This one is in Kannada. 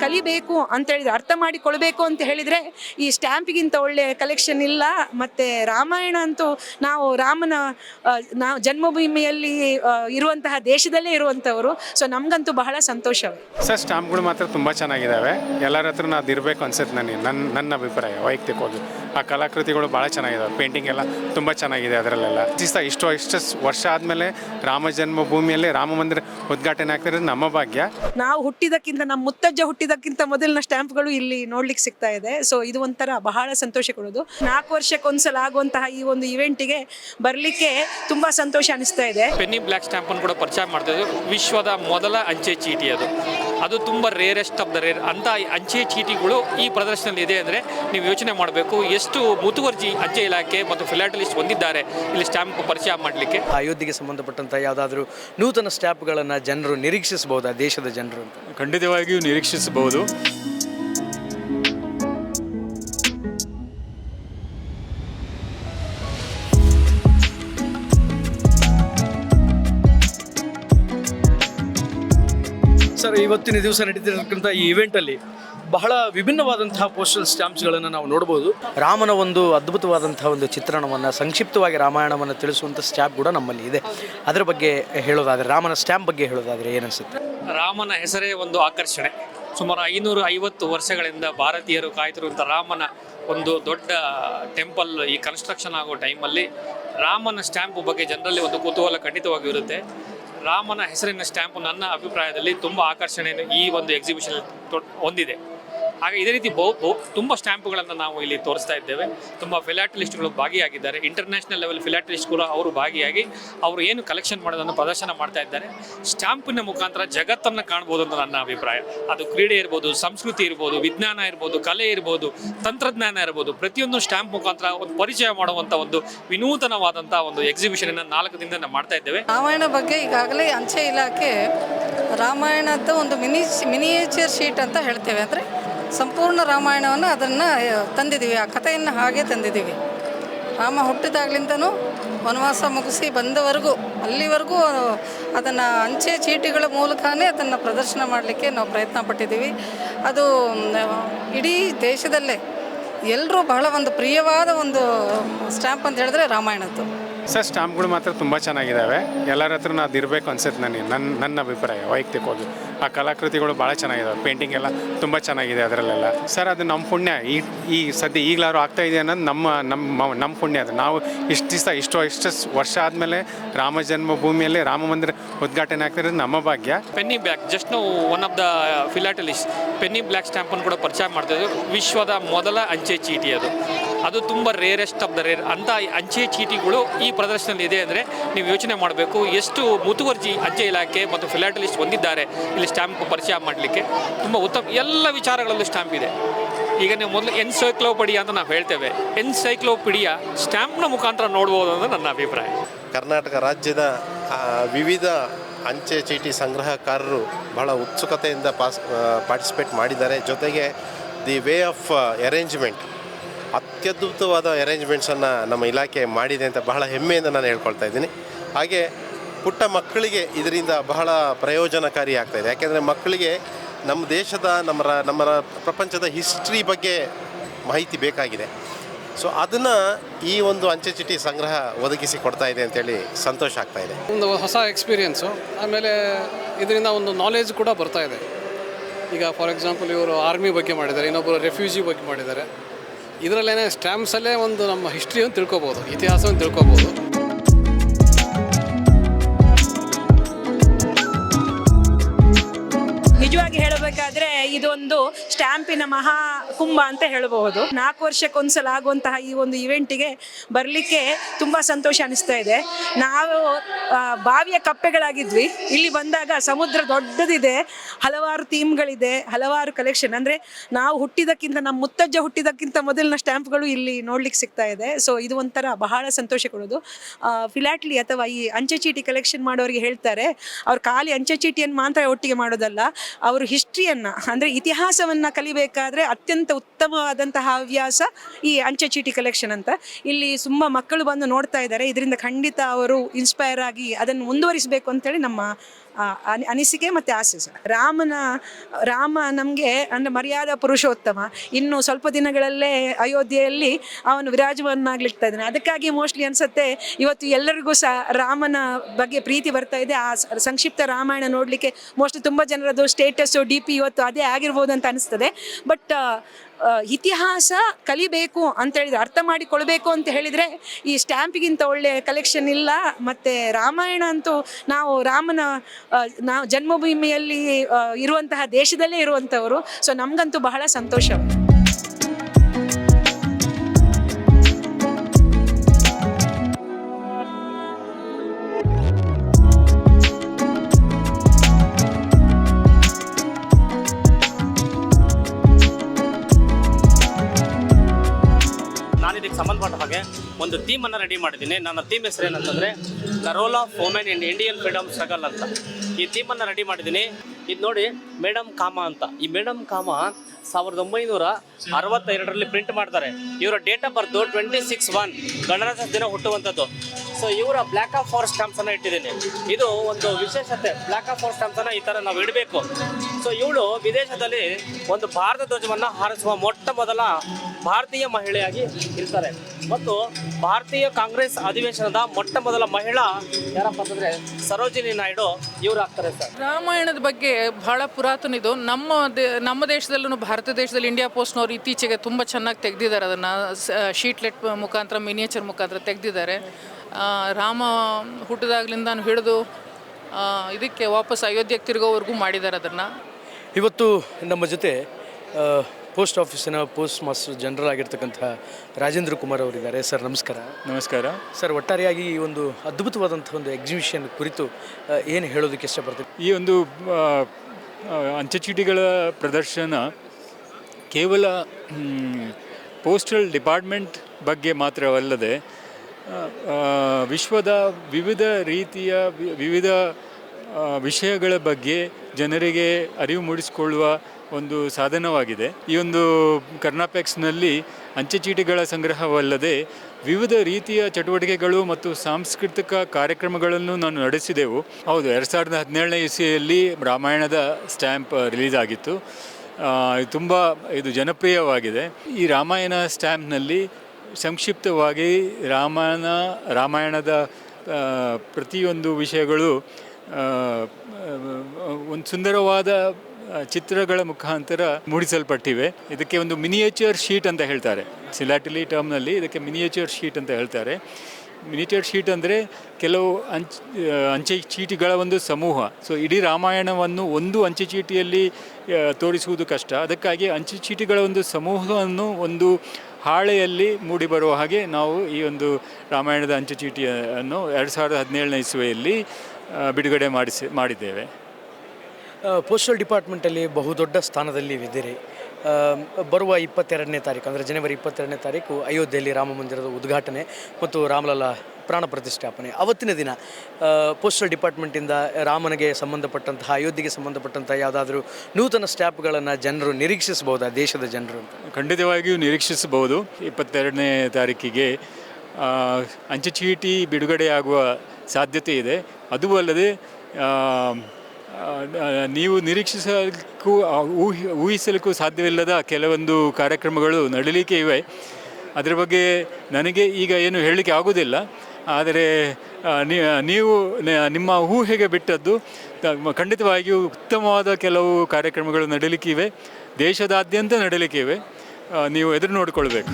ಕಲಿಬೇಕು ಅಂತ ಹೇಳಿದ್ರೆ ಅರ್ಥ ಮಾಡಿಕೊಳ್ಬೇಕು ಅಂತ ಹೇಳಿದ್ರೆ, ಈ ಸ್ಟ್ಯಾಂಪಿಗಿಂತ ಒಳ್ಳೆ ಕಲೆಕ್ಷನ್ ಇಲ್ಲ. ಮತ್ತೆ ರಾಮಾಯಣ ಅಂತೂ ನಾವು ರಾಮನ ನಾವು ಜನ್ಮಭೂಮಿಯಲ್ಲಿ ಇರುವಂತಹ ದೇಶದಲ್ಲೇ ಇರುವಂಥವರು. ಸೊ ನಮಗಂತೂ ಬಹಳ ಸಂತೋಷ. ಸರ್ ಸ್ಟಾಂಪ್ಗಳು ಮಾತ್ರ ತುಂಬ ಚೆನ್ನಾಗಿದ್ದಾವೆ ಎಲ್ಲರ ಹತ್ರ ಅದು ಇರಬೇಕು ಅನ್ಸುತ್ತೆ ನನಗೆ ನನ್ನ ನನ್ನ ಅಭಿಪ್ರಾಯ, ವೈಯಕ್ತಿಕವಾಗಿ. ಆ ಕಲಾಕೃತಿಗಳು ಭಾಳ ಚೆನ್ನಾಗಿದ್ದಾವೆ ಪೇಂಟಿಂಗ್ ಎಲ್ಲ ತುಂಬ ಚೆನ್ನಾಗಿದೆ ಅದರಲ್ಲೆಲ್ಲ. ಇಷ್ಟ ಇಷ್ಟು ಇಷ್ಟು ವರ್ಷ ಆದಮೇಲೆ ರಾಮ ಜನ್ಮಭೂಮಿಯಲ್ಲಿ ರಾಮ ಮಂದಿರ ಉದ್ಘಾಟನೆ ಆಗ್ತಿರೋದು ನಮ್ಮ ಭಾಗ್ಯ. ನಾವು ಹುಟ್ಟಿದಕ್ಕಿಂತ ನಮ್ಮ ಮುತ್ತಜ್ಜ ಹುಟ್ಟಿದಕ್ಕಿಂತ ಮೊದಲಿನ ಸ್ಟ್ಯಾಂಪ್ಗಳು ಇಲ್ಲಿ ನೋಡ್ಲಿಕ್ಕೆ ಸಿಗ್ತಾ ಇದೆ. ಸೊ ಇದು ಒಂಥರ ಬಹಳ ಸಂತೋಷ ಕೊಡೋದು. ನಾಲ್ಕು ವರ್ಷಕ್ಕೊಂದ್ಸಲ ಆಗುವಂತಹ ಈ ಒಂದು ಇವೆಂಟಿಗೆ ಬರಲಿಕ್ಕೆ ತುಂಬಾ ಸಂತೋಷ ಅನಿಸ್ತಾ ಇದೆ. ಪೆನ್ನಿ ಬ್ಲ್ಯಾಕ್ ಸ್ಟ್ಯಾಂಪನ್ನು ಕೂಡ ಪರಿಚಯ ಮಾಡ್ತಾ ಇದ್ದೀವಿ. ವಿಶ್ವದ ಮೊದಲ ಅಂಚೆ ಚೀಟಿ ಅದು. ಅದು ತುಂಬ ರೇರೆಸ್ಟ್ ಆಫ್ ದ ರೇರ್ ಅಂತ ಅಂಚೆ ಚೀಟಿಗಳು ಈ ಪ್ರದರ್ಶನದಲ್ಲಿ ಇದೆ ಅಂದರೆ ನೀವು ಯೋಚನೆ ಮಾಡಬೇಕು ಎಷ್ಟು ಮುತುವರ್ಜಿ ಅಂಚೆ ಇಲಾಖೆ ಮತ್ತು ಫಿಲಾಟಲಿಸ್ಟ್ ಹೊಂದಿದ್ದಾರೆ. ಇಲ್ಲಿ ಸ್ಟ್ಯಾಂಪ್ ಪರಿಚಯ ಮಾಡಲಿಕ್ಕೆ. ಅಯೋಧ್ಯೆಗೆ ಸಂಬಂಧಪಟ್ಟಂಥ ಯಾವುದಾದ್ರೂ ನೂತನ ಸ್ಟ್ಯಾಂಪ್ಗಳನ್ನು ಜನರು ನಿರೀಕ್ಷಿಸಬಹುದಾ ದೇಶದ ಜನರು ಅಂತ? ಖಂಡಿತವಾಗಿಯೂ ನಿರೀಕ್ಷಿಸಬಹುದು. ಸರ್, ಇವತ್ತಿನ ದಿವಸ ನಡೀತಿರತಕ್ಕಂಥ ಈ ಇವೆಂಟಲ್ಲಿ ಬಹಳ ವಿಭಿನ್ನವಾದಂತಹ ಪೋಸ್ಟಲ್ ಸ್ಟ್ಯಾಂಪ್ಸ್ಗಳನ್ನು ನಾವು ನೋಡ್ಬೋದು. ರಾಮನ ಒಂದು ಅದ್ಭುತವಾದಂತಹ ಒಂದು ಚಿತ್ರಣವನ್ನು, ಸಂಕ್ಷಿಪ್ತವಾಗಿ ರಾಮಾಯಣವನ್ನು ತಿಳಿಸುವಂಥ ಸ್ಟ್ಯಾಂಪ್ ಕೂಡ ನಮ್ಮಲ್ಲಿ ಇದೆ. ಅದರ ಬಗ್ಗೆ ಹೇಳೋದಾದರೆ, ರಾಮನ ಸ್ಟ್ಯಾಂಪ್ ಬಗ್ಗೆ ಹೇಳೋದಾದರೆ ಏನನ್ಸುತ್ತೆ? ರಾಮನ ಹೆಸರೇ ಒಂದು ಆಕರ್ಷಣೆ. ಸುಮಾರು ಐನೂರು ಐವತ್ತು ವರ್ಷಗಳಿಂದ ಭಾರತೀಯರು ಕಾಯ್ತಿರುವಂಥ ರಾಮನ ಒಂದು ದೊಡ್ಡ ಟೆಂಪಲ್ ಈ ಕನ್ಸ್ಟ್ರಕ್ಷನ್ ಆಗೋ ಟೈಮಲ್ಲಿ ರಾಮನ ಸ್ಟ್ಯಾಂಪ್ ಬಗ್ಗೆ ಜನರಲ್ಲಿ ಒಂದು ಕುತೂಹಲ ಖಂಡಿತವಾಗಿಯೂ ಇರುತ್ತೆ. ರಾಮನ ಹೆಸರಿನ ಸ್ಟ್ಯಾಂಪು ನನ್ನ ಅಭಿಪ್ರಾಯದಲ್ಲಿ ತುಂಬ ಆಕರ್ಷಣೆಯನ್ನು ಈ ಒಂದು ಎಕ್ಸಿಬಿಷನ್ ಹೊಂದಿದೆ. ಹಾಗೆ ಇದೇ ರೀತಿ ಬಹು ಬಹು ತುಂಬ ಸ್ಟ್ಯಾಂಪ್ಗಳನ್ನು ನಾವು ಇಲ್ಲಿ ತೋರಿಸ್ತಾ ಇದ್ದೇವೆ. ತುಂಬ ಫಿಲಾಟಲಿಸ್ಟ್ಗಳು ಭಾಗಿಯಾಗಿದ್ದಾರೆ. ಇಂಟರ್ನ್ಯಾಷನಲ್ ಲೆವೆಲ್ ಫಿಲಾಟಲಿಸ್ಟ್ ಕೂಡ ಅವರು ಭಾಗಿಯಾಗಿ ಅವರು ಏನು ಕಲೆಕ್ಷನ್ ಮಾಡೋದನ್ನು ಪ್ರದರ್ಶನ ಮಾಡ್ತಾ ಇದ್ದಾರೆ. ಸ್ಟ್ಯಾಂಪಿನ ಮುಖಾಂತರ ಜಗತ್ತನ್ನು ಕಾಣ್ಬೋದು ಅಂತ ನನ್ನ ಅಭಿಪ್ರಾಯ. ಅದು ಕ್ರೀಡೆ ಇರ್ಬೋದು, ಸಂಸ್ಕೃತಿ ಇರ್ಬೋದು, ವಿಜ್ಞಾನ ಇರ್ಬೋದು, ಕಲೆ ಇರ್ಬೋದು, ತಂತ್ರಜ್ಞಾನ ಇರ್ಬೋದು, ಪ್ರತಿಯೊಂದು ಸ್ಟ್ಯಾಂಪ್ ಮುಖಾಂತರ ಒಂದು ಪರಿಚಯ ಮಾಡುವಂಥ ಒಂದು ವಿನೂತನವಾದಂಥ ಒಂದು ಎಕ್ಸಿಬಿಷನ್ ನಾಲ್ಕು ದಿನದಿಂದ ಮಾಡ್ತಾ ಇದ್ದೇವೆ. ರಾಮಾಯಣ ಬಗ್ಗೆ ಈಗಾಗಲೇ ಅಂಚೆ ಇಲಾಖೆ ರಾಮಾಯಣದ ಒಂದು ಮಿನಿ ಮಿನಿಯೇಚರ್ ಶೀಟ್ ಅಂತ ಹೇಳ್ತೇವೆ. ಅಂದರೆ ಸಂಪೂರ್ಣ ರಾಮಾಯಣವನ್ನು ಅದನ್ನು ತಂದಿದ್ದೀವಿ. ಆ ಕಥೆಯನ್ನು ಹಾಗೆ ತಂದಿದ್ದೀವಿ. ರಾಮ ಹುಟ್ಟಿದಾಗ್ಲಿಂದನೂ ವನವಾಸ ಮುಗಿಸಿ ಬಂದವರೆಗೂ, ಅಲ್ಲಿವರೆಗೂ ಅದನ್ನು ಅಂಚೆ ಚೀಟಿಗಳ ಮೂಲಕನೇ ಅದನ್ನು ಪ್ರದರ್ಶನ ಮಾಡಲಿಕ್ಕೆ ನಾವು ಪ್ರಯತ್ನ ಪಟ್ಟಿದ್ದೀವಿ. ಅದು ಇಡೀ ದೇಶದಲ್ಲೇ ಎಲ್ಲರೂ ಬಹಳ ಒಂದು ಪ್ರಿಯವಾದ ಒಂದು ಸ್ಟ್ಯಾಂಪ್ ಅಂತ ಹೇಳಿದ್ರೆ ರಾಮಾಯಣದ್ದು. ಸರ್, ಸ್ಟಾಂಪ್ಗಳು ಮಾತ್ರ ತುಂಬ ಚೆನ್ನಾಗಿದ್ದಾವೆ. ಎಲ್ಲರ ಹತ್ರ ಅದು ಇರಬೇಕು ಅನ್ಸುತ್ತೆ ನನಗೆ. ನನ್ನ ನನ್ನ ಅಭಿಪ್ರಾಯ, ವೈಯಕ್ತಿಕವಾಗಿ. ಆ ಕಲಾಕೃತಿಗಳು ಭಾಳ ಚೆನ್ನಾಗಿದ್ದಾವೆ. ಪೇಂಟಿಂಗ್ ಎಲ್ಲ ತುಂಬ ಚೆನ್ನಾಗಿದೆ ಅದರಲ್ಲೆಲ್ಲ. ಸರ್, ಅದು ನಮ್ಮ ಪುಣ್ಯ. ಈ ಈ ಸದ್ಯ ಈಗಲಾರು ಆಗ್ತಾ ಇದೆ ಅನ್ನೋದು ನಮ್ಮ ನಮ್ಮ ನಮ್ಮ ಪುಣ್ಯ ಅದು. ನಾವು ಇಷ್ಟು ದಿವಸ, ಇಷ್ಟು ಇಷ್ಟು ವರ್ಷ ಆದಮೇಲೆ ರಾಮ ಜನ್ಮಭೂಮಿಯಲ್ಲಿ ರಾಮ ಮಂದಿರ ಉದ್ಘಾಟನೆ ಆಗ್ತಿರೋದು ನಮ್ಮ ಭಾಗ್ಯ. ಪೆನ್ನಿ ಬ್ಲ್ಯಾಕ್ ಜಸ್ಟ್ ನಾವು one of the philatelist penny black ಸ್ಟ್ಯಾಂಪನ್ನು ಕೂಡ ಪರಿಚಯ ಮಾಡ್ತಾ ವಿಶ್ವದ ಮೊದಲ ಅಂಚೆ ಚೀಟಿ ಅದು. ಅದು ತುಂಬ ರೇರೆಸ್ಟ್ ಆಫ್ ದ ರೇರ್ ಅಂತ ಅಂಚೆ ಚೀಟಿಗಳು ಈ ಪ್ರದರ್ಶನದಲ್ಲಿ ಇದೆ ಅಂದರೆ ನೀವು ಯೋಚನೆ ಮಾಡಬೇಕು, ಎಷ್ಟು ಮುತುವರ್ಜಿ ಅಂಚೆ ಇಲಾಖೆ ಮತ್ತು ಫಿಲಾಟಲಿಸ್ಟ್ ಹೊಂದಿದ್ದಾರೆ ಇಲ್ಲಿ ಸ್ಟ್ಯಾಂಪ್ ಪರಿಚಯ ಮಾಡಲಿಕ್ಕೆ. ತುಂಬ ಉತ್ತಮ, ಎಲ್ಲ ವಿಚಾರಗಳಲ್ಲೂ ಸ್ಟ್ಯಾಂಪ್ ಇದೆ. ಈಗ ನೀವು ಮೊದಲು ಎನ್ಸೈಕ್ಲೋಪಡಿಯಾ ಅಂತ ನಾವು ಹೇಳ್ತೇವೆ. ಎನ್ಸೈಕ್ಲೋಪಿಡಿಯಾ ಸ್ಟ್ಯಾಂಪ್ನ ಮುಖಾಂತರ ನೋಡ್ಬೋದು ಅಂತ ನನ್ನ ಅಭಿಪ್ರಾಯ. ಕರ್ನಾಟಕ ರಾಜ್ಯದ ವಿವಿಧ ಅಂಚೆ ಚೀಟಿ ಸಂಗ್ರಹಕಾರರು ಬಹಳ ಉತ್ಸುಕತೆಯಿಂದ ಪಾಸ್ ಪಾರ್ಟಿಸಿಪೇಟ್ ಮಾಡಿದ್ದಾರೆ. ಜೊತೆಗೆ ದಿ ವೇ ಆಫ್ ಅರೇಂಜ್ಮೆಂಟ್ ಅತ್ಯದ್ಭುತವಾದ ಅರೇಂಜ್ಮೆಂಟ್ಸನ್ನು ನಮ್ಮ ಇಲಾಖೆ ಮಾಡಿದೆ ಅಂತ ಬಹಳ ಹೆಮ್ಮೆಯಿಂದ ನಾನು ಹೇಳ್ಕೊಳ್ತಾ ಇದ್ದೀನಿ. ಹಾಗೆ ಪುಟ್ಟ ಮಕ್ಕಳಿಗೆ ಇದರಿಂದ ಬಹಳ ಪ್ರಯೋಜನಕಾರಿ ಆಗ್ತಾ ಇದೆ. ಯಾಕೆಂದರೆ ಮಕ್ಕಳಿಗೆ ನಮ್ಮ ದೇಶದ, ನಮ್ಮ ನಮ್ಮ ಪ್ರಪಂಚದ ಹಿಸ್ಟ್ರಿ ಬಗ್ಗೆ ಮಾಹಿತಿ ಬೇಕಾಗಿದೆ. ಸೊ ಅದನ್ನು ಈ ಒಂದು ಅಂಚೆ ಚೀಟಿ ಸಂಗ್ರಹ ಒದಗಿಸಿ ಕೊಡ್ತಾ ಇದೆ ಅಂತೇಳಿ ಸಂತೋಷ ಆಗ್ತಾ ಇದೆ. ಒಂದು ಹೊಸ ಎಕ್ಸ್ಪೀರಿಯೆನ್ಸು ಆಮೇಲೆ ಇದರಿಂದ ಒಂದು ನಾಲೆಜ್ ಕೂಡ ಬರ್ತಾ ಇದೆ. ಈಗ ಫಾರ್ ಎಕ್ಸಾಂಪಲ್ ಇವರು ಆರ್ಮಿ ಬಗ್ಗೆ ಮಾಡಿದ್ದಾರೆ ಇನ್ನೊಬ್ಬರು ರೆಫ್ಯೂಜಿ ಬಗ್ಗೆ ಮಾಡಿದ್ದಾರೆ. ಇದರಲ್ಲೇನೆ ಸ್ಟ್ಯಾಂಪ್ಸಲ್ಲೇ ಒಂದು ನಮ್ಮ ಹಿಸ್ಟ್ರಿಯನ್ನು ತಿಳ್ಕೊಬೋದು ಇತಿಹಾಸವನ್ನು ತಿಳ್ಕೊಬೋದು. ಇದೊಂದು ಸ್ಟ್ಯಾಂಪಿನ ಮಹಾ ಕುಂಭ ಅಂತ ಹೇಳಬಹುದು. ನಾಲ್ಕು ವರ್ಷಕ್ಕೊಂದ್ಸಲ ಆಗುವಂತಹ ಈ ಒಂದು ಇವೆಂಟಿಗೆ ಬರಲಿಕ್ಕೆ ತುಂಬಾ ಸಂತೋಷ ಅನಿಸ್ತಾ ಇದೆ. ನಾವು ಬಾವಿಯ ಕಪ್ಪೆಗಳಾಗಿದ್ವಿ. ಇಲ್ಲಿ ಬಂದಾಗ ಸಮುದ್ರ ದೊಡ್ಡದಿದೆ, ಹಲವಾರು ಥೀಮ್ಗಳಿದೆ, ಹಲವಾರು ಕಲೆಕ್ಷನ್ ಅಂದ್ರೆ ನಾವು ಹುಟ್ಟಿದಕ್ಕಿಂತ, ನಮ್ಮ ಮುತ್ತಜ್ಜ ಹುಟ್ಟಿದಕ್ಕಿಂತ ಮೊದಲಿನ ಸ್ಟ್ಯಾಂಪ್ಗಳು ಇಲ್ಲಿ ನೋಡ್ಲಿಕ್ಕೆ ಸಿಗ್ತಾ ಇದೆ. ಸೊ ಇದು ಒಂಥರ ಬಹಳ ಸಂತೋಷ ಕೊಡೋದು. ಫಿಲಾಟ್ಲಿ ಅಥವಾ ಈ ಅಂಚೆ ಚೀಟಿ ಕಲೆಕ್ಷನ್ ಮಾಡೋರಿಗೆ ಹೇಳ್ತಾರೆ, ಅವ್ರು ಖಾಲಿ ಅಂಚೆ ಚೀಟಿಯನ್ನು ಮಾತ್ರ ಒಟ್ಟಿಗೆ ಮಾಡೋದಲ್ಲ, ಅವರು ಹಿಸ್ಟ್ರಿಯನ್ನ ಅಂದ್ರೆ ಇತಿಹಾಸವನ್ನ ಕಲಿಬೇಕಾದ್ರೆ ಅತ್ಯಂತ ಉತ್ತಮವಾದಂತಹ ಹವ್ಯಾಸ ಈ ಅಂಚೆ ಚೀಟಿ ಕಲೆಕ್ಷನ್ ಅಂತ. ಇಲ್ಲಿ ತುಂಬಾ ಮಕ್ಕಳು ಬಂದು ನೋಡ್ತಾ ಇದ್ದಾರೆ. ಇದರಿಂದ ಖಂಡಿತ ಅವರು ಇನ್ಸ್ಪೈರ್ ಆಗಿ ಅದನ್ನು ಮುಂದುವರಿಸಬೇಕು ಅಂತೇಳಿ ನಮ್ಮ ಅನಿಸಿಕೆ ಮತ್ತು ಆಸೆ ಸರ್. ರಾಮನ, ರಾಮ ನಮಗೆ ಅಂದರೆ ಮರ್ಯಾದ ಪುರುಷೋತ್ತಮ. ಇನ್ನು ಸ್ವಲ್ಪ ದಿನಗಳಲ್ಲೇ ಅಯೋಧ್ಯೆಯಲ್ಲಿ ಅವನು ವಿರಾಜಮಾನಾಗ್ಲಿಕ್ತಾ ಇದ್ದಾನೆ. ಅದಕ್ಕಾಗಿ ಮೋಸ್ಟ್ಲಿ ಅನ್ಸುತ್ತೆ ಇವತ್ತು ಎಲ್ಲರಿಗೂ ಸಹ ರಾಮನ ಬಗ್ಗೆ ಪ್ರೀತಿ ಬರ್ತಾ ಇದೆ. ಆ ಸಂಕ್ಷಿಪ್ತ ರಾಮಾಯಣ ನೋಡಲಿಕ್ಕೆ ಮೋಸ್ಟ್ಲಿ ತುಂಬ ಜನರದು ಸ್ಟೇಟಸ್ಸು ಡಿ ಪಿ ಇವತ್ತು ಅದೇ ಆಗಿರ್ಬೋದು ಅಂತ ಅನಿಸ್ತದೆ. ಬಟ್ ಇತಿಹಾಸ ಕಲಿಬೇಕು ಅಂತ ಹೇಳಿದ್ರೆ, ಅರ್ಥ ಮಾಡಿಕೊಳ್ಬೇಕು ಅಂತ ಹೇಳಿದರೆ, ಈ ಸ್ಟ್ಯಾಂಪಿಗಿಂತ ಒಳ್ಳೆ ಕಲೆಕ್ಷನ್ ಇಲ್ಲ. ಮತ್ತು ರಾಮಾಯಣ ಅಂತೂ ನಾವು ರಾಮನ ನಾವು ಜನ್ಮಭೂಮಿಯಲ್ಲಿ ಇರುವಂತಹ ದೇಶದಲ್ಲೇ ಇರುವಂಥವರು. ಸೊ ನಮಗಂತೂ ಬಹಳ ಸಂತೋಷ. ಒಂದು ಥೀಮನ್ನು ರೆಡಿ ಮಾಡಿದ್ದೀನಿ. ನನ್ನ ಥೀಮ್ ಹೆಸರು ಏನಂತಂದ್ರೆ the role of women in Indian freedom struggle ಅಂತ. ಈ ಥೀಮನ್ನು ರೆಡಿ ಮಾಡಿದ್ದೀನಿ. ಇದು ನೋಡಿ ಮೇಡಮ್ ಕಾಮ ಅಂತ. ಈ ಮೇಡಮ್ ಕಾಮ ಸಾವಿರದ ಒಂಬೈನೂರ ಅರವತ್ತೆರಡರಲ್ಲಿ ಪ್ರಿಂಟ್ ಮಾಡ್ತಾರೆ. ಇವರ date of birth twenty six one ಗಣರಾಜ್ಯ ದಿನ ಹುಟ್ಟುವಂಥದ್ದು. ಸೊ ಇವರ ಬ್ಲ್ಯಾಕ್ ಆಫ್ ಫಾರ್ ಸ್ಟಾಂಪ್ಸನ್ನು ಇಟ್ಟಿದ್ದೀನಿ. ಇದು ಒಂದು ವಿಶೇಷತೆ. ಬ್ಲ್ಯಾಕ್ ಆಫ್ ಫಾರೆಸ್ಟ್ ಸ್ಟಾಂಪ್ಸನ್ನು ಈ ಥರ ನಾವು ಇಡಬೇಕು. ಸೊ ಇವಳು ವಿದೇಶದಲ್ಲಿ ಒಂದು ಭಾರತ ಧ್ವಜವನ್ನು ಹಾರಿಸುವ ಮೊಟ್ಟ ಮೊದಲ ಭಾರತೀಯ ಮಹಿಳೆಯಾಗಿ ಇರ್ತಾರೆ. ಮತ್ತು ಭಾರತೀಯ ಕಾಂಗ್ರೆಸ್ ಅಧಿವೇಶನದ ಮೊಟ್ಟ ಮೊದಲ ಮಹಿಳಾ ಯಾರಪ್ಪ ಅಂತಂದ್ರೆ ಸರೋಜಿನಿ ನಾಯ್ಡು ಇವರು ಆಗ್ತಾರೆ ಸರ್. ರಾಮಾಯಣದ ಬಗ್ಗೆ ಬಹಳ ಪುರಾತನ ಇದು. ನಮ್ಮ ನಮ್ಮ ದೇಶದಲ್ಲೂ ಭಾರತ ದೇಶದಲ್ಲಿ ಇಂಡಿಯಾ ಪೋಸ್ಟ್ನವರು ಇತ್ತೀಚೆಗೆ ತುಂಬ ಚೆನ್ನಾಗಿ ತೆಗೆದಿದ್ದಾರೆ ಅದನ್ನು. ಶೀಟ್ಲೆಟ್ ಮುಖಾಂತರ ಮಿನಿಯೇಚರ್ ಮುಖಾಂತರ ತೆಗೆದಿದ್ದಾರೆ. ರಾಮ ಹುಟ್ಟಿದಾಗ್ಲಿಂದ ಹಿಡಿದು ಇದಕ್ಕೆ ವಾಪಸ್ ಅಯೋಧ್ಯೆಗೆ ತಿರುಗೋವರೆಗೂ ಮಾಡಿದ್ದಾರೆ ಅದನ್ನು. ಇವತ್ತು ನಮ್ಮ ಜೊತೆ ಪೋಸ್ಟ್ ಆಫೀಸಿನ ಪೋಸ್ಟ್ ಮಾಸ್ಟರ್ ಜನರಲ್ ಆಗಿರ್ತಕ್ಕಂಥ ರಾಜೇಂದ್ರ ಕುಮಾರ್ ಅವರಿದ್ದಾರೆ. ಸರ್ ನಮಸ್ಕಾರ. ನಮಸ್ಕಾರ. ಸರ್ ಒಟ್ಟಾರೆಯಾಗಿ ಈ ಒಂದು ಅದ್ಭುತವಾದಂಥ ಒಂದು ಎಕ್ಸಿಬಿಷನ್ ಕುರಿತು ಏನು ಹೇಳೋದಕ್ಕೆ ಇಷ್ಟಪಡ್ತೀವಿ ಈ ಒಂದು ಅಂಚೆ ಚೀಟಿಗಳ ಪ್ರದರ್ಶನ ಕೇವಲ ಪೋಸ್ಟಲ್ ಡಿಪಾರ್ಟ್ಮೆಂಟ್ ಬಗ್ಗೆ ಮಾತ್ರವಲ್ಲದೆ ವಿಶ್ವದ ವಿವಿಧ ರೀತಿಯ ವಿವಿಧ ವಿಷಯಗಳ ಬಗ್ಗೆ ಜನರಿಗೆ ಅರಿವು ಮೂಡಿಸಿಕೊಳ್ಳುವ ಒಂದು ಸಾಧನವಾಗಿದೆ. ಈ ಒಂದು ಕರ್ನಾಪೆಕ್ಸ್ನಲ್ಲಿ ಅಂಚೆಚೀಟಿಗಳ ಸಂಗ್ರಹವಲ್ಲದೆ ವಿವಿಧ ರೀತಿಯ ಚಟುವಟಿಕೆಗಳು ಮತ್ತು ಸಾಂಸ್ಕೃತಿಕ ಕಾರ್ಯಕ್ರಮಗಳನ್ನು ನಾನು ನಡೆಸಿದೆವು. ಹೌದು, ಎರಡು ಸಾವಿರದ ಹದಿನೇಳನೇ ಇಸವಿಯಲ್ಲಿ ರಾಮಾಯಣದ ಸ್ಟ್ಯಾಂಪ್ ರಿಲೀಸ್ ಆಗಿತ್ತು. ತುಂಬ ಇದು ಜನಪ್ರಿಯವಾಗಿದೆ. ಈ ರಾಮಾಯಣ ಸ್ಟ್ಯಾಂಪ್ನಲ್ಲಿ ಸಂಕ್ಷಿಪ್ತವಾಗಿ ರಾಮಾಯಣ, ರಾಮಾಯಣದ ಪ್ರತಿಯೊಂದು ವಿಷಯಗಳು ಒಂದು ಸುಂದರವಾದ ಚಿತ್ರಗಳ ಮುಖಾಂತರ ಮೂಡಿಸಲ್ಪಟ್ಟಿವೆ. ಇದಕ್ಕೆ ಒಂದು ಮಿನಿಯೇಚರ್ ಶೀಟ್ ಅಂತ ಹೇಳ್ತಾರೆ. ಸಿಲಾಟಿಲಿ ಟರ್ಮ್ನಲ್ಲಿ ಇದಕ್ಕೆ ಮಿನಿಯೇಚರ್ ಶೀಟ್ ಅಂತ ಹೇಳ್ತಾರೆ. ಮಿನಿಯೇಚರ್ ಶೀಟ್ ಅಂದರೆ ಕೆಲವು ಅಂಚ್ ಅಂಚೆ ಚೀಟಿಗಳ ಒಂದು ಸಮೂಹ. ಸೊ ಇಡೀ ರಾಮಾಯಣವನ್ನು ಒಂದು ಅಂಚೆ ಚೀಟಿಯಲ್ಲಿ ತೋರಿಸುವುದು ಕಷ್ಟ. ಅದಕ್ಕಾಗಿ ಅಂಚೆ ಚೀಟಿಗಳ ಒಂದು ಸಮೂಹವನ್ನು ಒಂದು ಹಾಳೆಯಲ್ಲಿ ಮೂಡಿಬರುವ ಹಾಗೆ ನಾವು ಈ ಒಂದು ರಾಮಾಯಣದ ಅಂಚೆ ಚೀಟಿಯನ್ನು ಎರಡು ಸಾವಿರದ ಹದಿನೇಳನೇ ಬಿಡುಗಡೆ ಮಾಡಿಸಿ ಮಾಡಿದ್ದೇವೆ. ಪೋಸ್ಟಲ್ ಡಿಪಾರ್ಟ್ಮೆಂಟಲ್ಲಿ ಬಹುದೊಡ್ಡ ಸ್ಥಾನದಲ್ಲಿ ಇದ್ದೀರಿ. ಬರುವ ಇಪ್ಪತ್ತೆರಡನೇ ತಾರೀಕು ಅಂದರೆ ಜನವರಿ ಇಪ್ಪತ್ತೆರಡನೇ ತಾರೀಕು ಅಯೋಧ್ಯೆಯಲ್ಲಿ ರಾಮ ಮಂದಿರದ ಉದ್ಘಾಟನೆ ಮತ್ತು ರಾಮಲಲ್ಲ ಪ್ರಾಣ ಪ್ರತಿಷ್ಠಾಪನೆ. ಅವತ್ತಿನ ದಿನ ಪೋಸ್ಟಲ್ ಡಿಪಾರ್ಟ್ಮೆಂಟಿಂದ ರಾಮನಿಗೆ ಸಂಬಂಧಪಟ್ಟಂತಹ ಅಯೋಧ್ಯೆಗೆ ಸಂಬಂಧಪಟ್ಟಂತಹ ಯಾವುದಾದ್ರೂ ನೂತನ ಸ್ಟ್ಯಾಪ್ಗಳನ್ನು ಜನರು ನಿರೀಕ್ಷಿಸಬಹುದಾ ದೇಶದ ಜನರು ಖಂಡಿತವಾಗಿಯೂ ನಿರೀಕ್ಷಿಸಬಹುದು. ಇಪ್ಪತ್ತೆರಡನೇ ತಾರೀಕಿಗೆ ಅಂಚೆ ಚೀಟಿ ಬಿಡುಗಡೆಯಾಗುವ ಸಾಧ್ಯತೆ ಇದೆ. ಅದೂ ಅಲ್ಲದೆ ನೀವು ನಿರೀಕ್ಷಿಸಲಿಕ್ಕೂ ಊಹಿ, ಊಹಿಸಲಿಕ್ಕೂ ಸಾಧ್ಯವಿಲ್ಲದ ಕೆಲವೊಂದು ಕಾರ್ಯಕ್ರಮಗಳು ನಡೀಲಿಕ್ಕೆ ಇವೆ. ಅದರ ಬಗ್ಗೆ ನನಗೆ ಈಗ ಏನು ಹೇಳಲಿಕ್ಕೆ ಆಗೋದಿಲ್ಲ ಆದರೆ ನೀವು ನಿಮ್ಮ ಊಹೆಗೆ ಬಿಟ್ಟದ್ದು ಖಂಡಿತವಾಗಿಯೂ ಉತ್ತಮವಾದ ಕೆಲವು ಕಾರ್ಯಕ್ರಮಗಳು ನಡೀಲಿಕ್ಕಿವೆ ದೇಶದಾದ್ಯಂತ ನಡೀಲಿಕ್ಕಿವೆ ನೀವು ಎದುರು ನೋಡಿಕೊಳ್ಬೇಕು